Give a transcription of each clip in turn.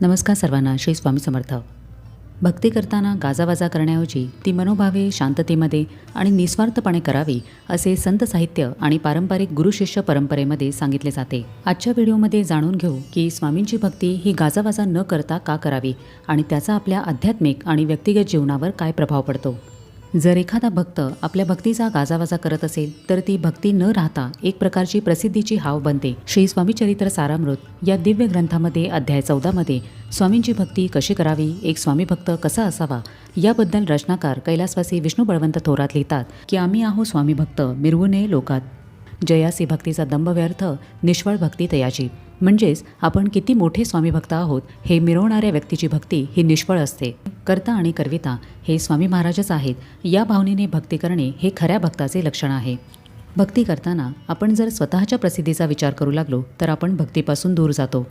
नमस्कार सर्वांना श्री स्वामी समर्थ. भक्ती करताना गाजावाजा करण्याऐवजी ती मनोभावे शांततेमध्ये आणि निस्वार्थपणे करावी असे संत साहित्य आणि पारंपरिक गुरुशिष्य परंपरेमध्ये सांगितले जाते. आजच्या व्हिडिओमध्ये जाणून घेऊ की स्वामींची भक्ती ही गाजावाजा न करता का करावी आणि त्याचा आपल्या आध्यात्मिक आणि व्यक्तिगत जीवनावर काय प्रभाव पडतो? जर एखादा भक्त आपल्या भक्तीचा गाजावाजा करत असेल तर ती भक्ती न राहता एक प्रकारची प्रसिद्धीची हाव बनते. श्री स्वामीचरित्र सारामृत या दिव्य ग्रंथामध्ये अध्याय चौदामध्ये स्वामींची भक्ती कशी करावी एक स्वामी भक्त कसा असावा याबद्दल रचनाकार कैलासवासी विष्णू बळवंत थोरात लिहितात की आम्ही आहो स्वामी भक्त मिरवू नये लोकात जयासी भक्तीचा दंभ व्यर्थ निष्फळ भक्ती तयाची. म्हणजेच आपण किती मोठे स्वामी भक्त आहोत हे मिरवणाऱ्या व्यक्तीची भक्ती ही निष्फळ असते. कर्ता आणि कर्विता हे स्वामी महाराजच आहेत. या भावनेने भक्ती करणे हे खऱ्या भक्ताचे लक्षण आहे. भक्ती करताना आपण जर स्वतःच्या प्रसिद्धीचा विचार करू लागलो तर आपण भक्तीपासून दूर जातो.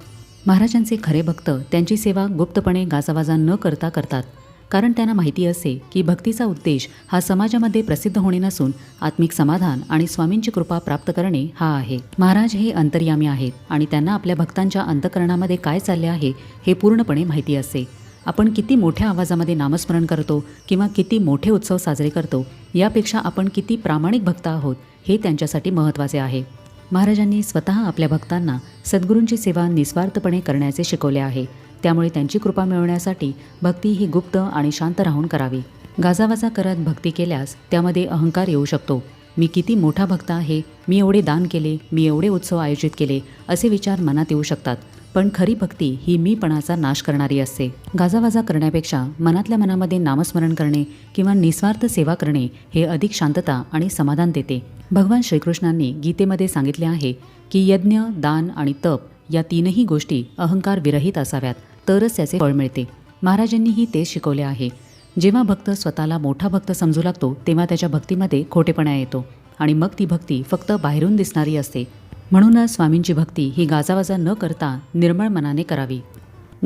महाराजांचे खरे भक्त त्यांची सेवा गुप्तपणे गाजावाजा न करता करतात. कारण त्यांना माहिती असे की भक्तीचा उद्देश हा समाजामध्ये प्रसिद्ध होणे नसून आत्मिक समाधान आणि स्वामींची कृपा प्राप्त करणे हा आहे. महाराज हे अंतर्यामी आहेत आणि त्यांना आपल्या भक्तांच्या अंतकरणामध्ये काय चालले आहे हे पूर्णपणे माहिती असे. आपण किती मोठ्या आवाजामध्ये नामस्मरण करतो किंवा किती मोठे उत्सव साजरे करतो यापेक्षा आपण किती प्रामाणिक भक्त आहोत हे त्यांच्यासाठी महत्त्वाचे आहे. महाराजांनी स्वतः आपल्या भक्तांना सद्गुरूंची सेवा निस्वार्थपणे करण्याचे शिकवले आहे. त्यामुळे त्यांची कृपा मिळवण्यासाठी भक्ती ही गुप्त आणि शांत राहून करावी. गाजावाजा करत भक्ती केल्यास त्यामध्ये अहंकार येऊ शकतो. मी किती मोठा भक्त आहे मी एवढे दान केले मी एवढे उत्सव आयोजित केले असे विचार मनात येऊ शकतात. पण खरी भक्ती ही मीपणाचा नाश करणारी असते. गाजावाजा करण्यापेक्षा मनातल्या मनामध्ये नामस्मरण करणे किंवा निस्वार्थ सेवा करणे हे अधिक शांतता आणि समाधान देते. भगवान श्रीकृष्णांनी गीतेमध्ये सांगितले आहे की यज्ञ दान आणि तप या तीनही गोष्टी अहंकार विरहित असाव्यात तरच त्याचे फळ मिळते. महाराजांनीही तेच शिकवले आहे. जेव्हा भक्त स्वतःला मोठा भक्त समजू लागतो तेव्हा त्याच्या भक्तीमध्ये खोटेपणा येतो आणि मग ती भक्ती फक्त बाहेरून दिसणारी असते. म्हणूनच स्वामींची भक्ती ही गाजावाजा न करता निर्मळ मनाने करावी.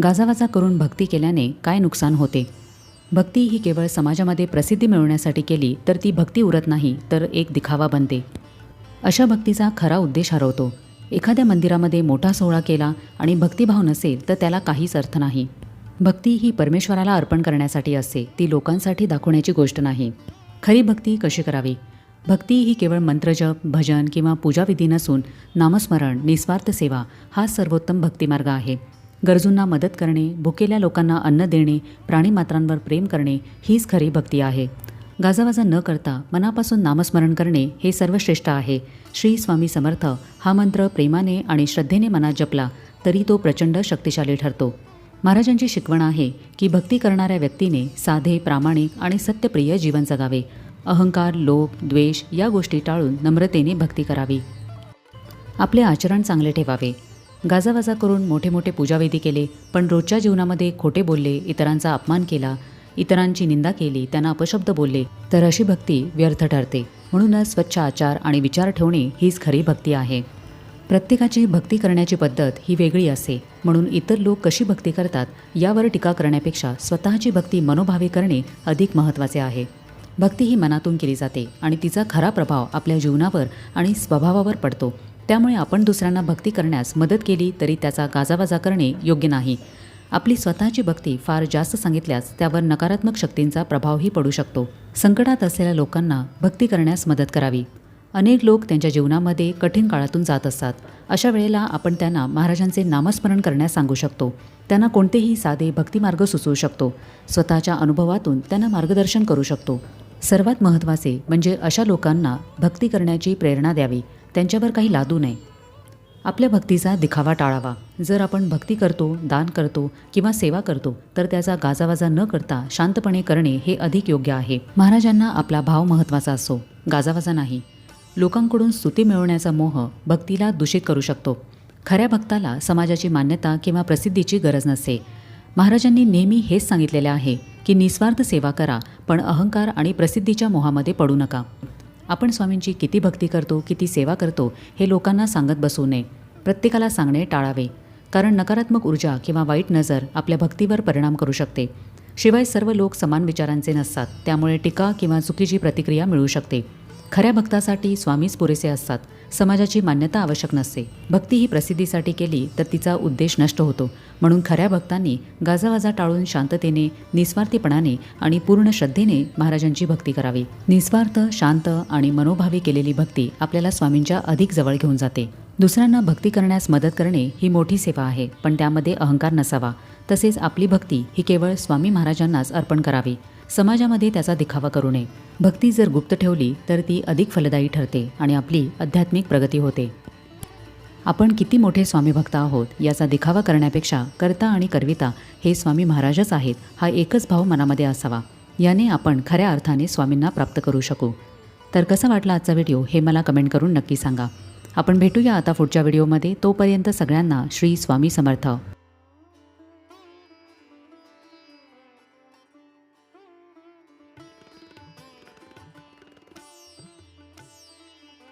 गाजावाजा करून भक्ती केल्याने काय नुकसान होते? भक्ती ही केवळ समाजामध्ये प्रसिद्धी मिळवण्यासाठी केली तर ती भक्ती उरत नाही तर एक दिखावा बनते. अशा भक्तीचा खरा उद्देश हरवतो. एखाद्या मंदिरामध्ये मोठा सोहळा केला आणि भक्तिभाव नसेल तर त्याला काहीच अर्थ नाही. भक्ती ही परमेश्वराला अर्पण करण्यासाठी असते ती लोकांसाठी दाखवण्याची गोष्ट नाही. खरी भक्ती कशी करावी? भक्ती ही केवळ मंत्रजप भजन किंवा पूजाविधी नसून नामस्मरण निस्वार्थ सेवा हा सर्वोत्तम भक्तिमार्ग आहे. गरजूंना मदत करणे भुकेल्या लोकांना अन्न देणे प्राणीमात्रांवर प्रेम करणे हीच खरी भक्ती आहे. गाजावाजा न करता मनापासून नामस्मरण करणे हे सर्वश्रेष्ठ आहे. श्री स्वामी समर्थ हा मंत्र प्रेमाने आणि श्रद्धेने मनात जपला तरी तो प्रचंड शक्तिशाली ठरतो. महाराजांची शिकवण आहे की भक्ती करणाऱ्या व्यक्तीने साधे प्रामाणिक आणि सत्यप्रिय जीवन जगावे. अहंकार लोभ द्वेष या गोष्टी टाळून नम्रतेने भक्ती करावी. आपले आचरण चांगले ठेवावे. गाजावाजा करून मोठे मोठे पूजाविधी केले पण रोजच्या जीवनामध्ये खोटे बोलले इतरांचा अपमान केला इतरांची निंदा केली त्यांना अपशब्द बोलले तर अशी भक्ती व्यर्थ ठरते. म्हणूनच स्वच्छ आचार आणि विचार ठेवणे हीच खरी भक्ती आहे. प्रत्येकाची भक्ती करण्याची पद्धत ही वेगळी असते. म्हणून इतर लोक कशी भक्ती करतात यावर टीका करण्यापेक्षा स्वतःची भक्ती मनोभावे करणे अधिक महत्त्वाचे आहे. भक्ती ही मनातून केली जाते आणि तिचा खरा प्रभाव आपल्या जीवनावर आणि स्वभावावर पडतो. त्यामुळे आपण दुसऱ्यांना भक्ती करण्यास मदत केली तरी त्याचा गाजावाजा करणे योग्य नाही. आपली स्वतःची भक्ती फार जास्त सांगितल्यास त्यावर नकारात्मक शक्तींचा प्रभावही पडू शकतो. संकटात असलेल्या लोकांना भक्ती करण्यास मदत करावी. अनेक लोक त्यांच्या जीवनामध्ये कठीण काळातून जात असतात. अशा वेळेला आपण त्यांना महाराजांचे नामस्मरण करण्यास सांगू शकतो. त्यांना कोणतेही साधे भक्तिमार्ग सुचवू शकतो. स्वतःच्या अनुभवातून त्यांना मार्गदर्शन करू शकतो. सर्वात महत्त्वाचे म्हणजे अशा लोकांना भक्ती करण्याची प्रेरणा द्यावी त्यांच्यावर काही लादू नये. आपल्या भक्तीचा दिखावा टाळावा. जर आपण भक्ती करतो दान करतो किंवा सेवा करतो तर त्याचा गाजावाजा न करता शांतपणे करणे हे अधिक योग्य आहे. महाराजांना आपला भाव महत्त्वाचा असो गाजावाजा नाही. लोकांकडून स्तुती मिळवण्याचा मोह भक्तीला दूषित करू शकतो. खऱ्या भक्ताला समाजाची मान्यता किंवा प्रसिद्धीची गरज नसते. महाराजांनी नेहमी हेच सांगितलेले आहे की निस्वार्थ सेवा करा पण अहंकार आणि प्रसिद्धीच्या मोहामध्ये पडू नका. आपण स्वामींची किती भक्ती करतो किती सेवा करतो हे लोकांना सांगत बसू नये. प्रत्येकाला सांगणे टाळावे. कारण नकारात्मक ऊर्जा किंवा वाईट नजर आपल्या भक्तीवर परिणाम करू शकते. शिवाय सर्व लोक समान विचारांचे नसतात त्यामुळे टीका किंवा चुकीची प्रतिक्रिया मिळू शकते. खऱ्या भक्तासाठी स्वामीच पुरेसे असतात. समाजाची मान्यता आवश्यक नसते. भक्ती ही प्रसिद्धीसाठी केली तर तिचा उद्देश नष्ट होतो. म्हणून खऱ्या भक्तांनी गाजावाजा टाळून शांततेने निस्वार्थीपणाने आणि पूर्ण श्रद्धेने महाराजांची भक्ती करावी. निस्वार्थ शांत आणि मनोभावी केलेली भक्ती आपल्याला स्वामींच्या अधिक जवळ घेऊन जाते. दुसऱ्यांना भक्ती करण्यास मदत करणे ही मोठी सेवा आहे पण त्यामध्ये अहंकार नसावा. तसेच आपली भक्ती ही केवळ स्वामी महाराजांनाच अर्पण करावी. समाजामध्ये त्याचा दिखावा करू नये. भक्ती जर गुप्त ठेवली तर ती अधिक फलदायी ठरते आणि आपली आध्यात्मिक प्रगती होते. आपण किती मोठे स्वामी भक्त आहोत याचा दिखावा करण्यापेक्षा करता आणि करविता हे स्वामी महाराजच आहेत हा एकच भाव मनामध्ये असावा. याने आपण खऱ्या अर्थाने स्वामींना प्राप्त करू शकू. तर कसा वाटला आजचा व्हिडिओ हे मला कमेंट करून नक्की सांगा. आपण भेटूया आता पुढच्या व्हिडिओमध्ये तोपर्यंत सगळ्यांना श्री स्वामी समर्थ.